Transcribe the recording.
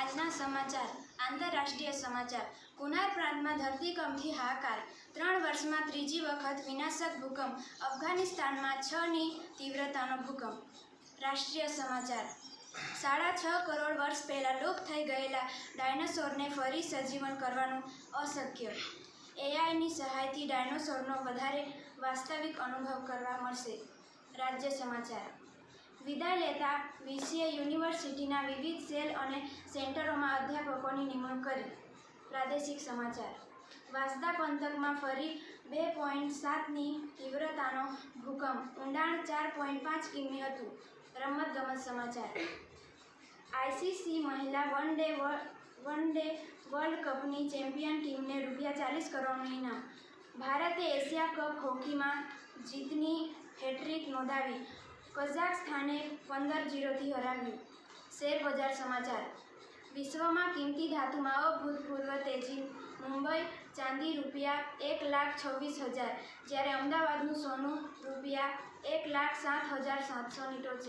આજના સમાચાર, આંતરરાષ્ટ્રીય સમાચાર. કુનાર પ્રાંતમાં ધરતીકંપથી હાહાકાર. ત્રણ વર્ષમાં ત્રીજી વખત વિનાશક ભૂકંપ. અફઘાનિસ્તાનમાં છની તીવ્રતાનો ભૂકંપ. રાષ્ટ્રીય સમાચાર. સાડા છ કરોડ વર્ષ પહેલાં લોપ થઈ ગયેલા ડાયનાસોરને ફરી સજીવન કરવાનું અશક્ય. એઆઈની સહાયથી ડાયનોસોરનો વધારે વાસ્તવિક અનુભવ કરવા મળશે. રાજ્ય સમાચાર. વિદાય લેતા વીસીએ યુનિવર્સિટીના વિવિધ સેલ અને સેન્ટરોમાં અધ્યાપકોની નિમણૂક કરી. પ્રાદેશિક સમાચાર. વાંસદા પંથકમાં ફરી બે પોઈન્ટ સાતની તીવ્રતાનો ભૂકંપ. ઊંડાણ ચાર પોઈન્ટ પાંચ કિમી હતું. રમતગમત સમાચાર. આઈસીસી મહિલા one day one day world કપની champion ટીમને રૂપિયા ચાલીસ કરોડનું ઇનામ. ભારતે એશિયા કપ હોકીમાં જીતની હેટ્રિક નોંધાવી. કઝાકસ્તાને પંદર જીરોથી હરાવ્યું. શેરબજાર સમાચાર. વિશ્વમાં કિંમતી ધાતુમાં અભૂતપૂર્વ તેજી. મુંબઈ, ચાંદી રૂપિયા એક લાખ છવ્વીસ હજાર. જ્યારે અમદાવાદનું સોનું રૂપિયા એક લાખ સાત હજાર સાતસોની ટોચે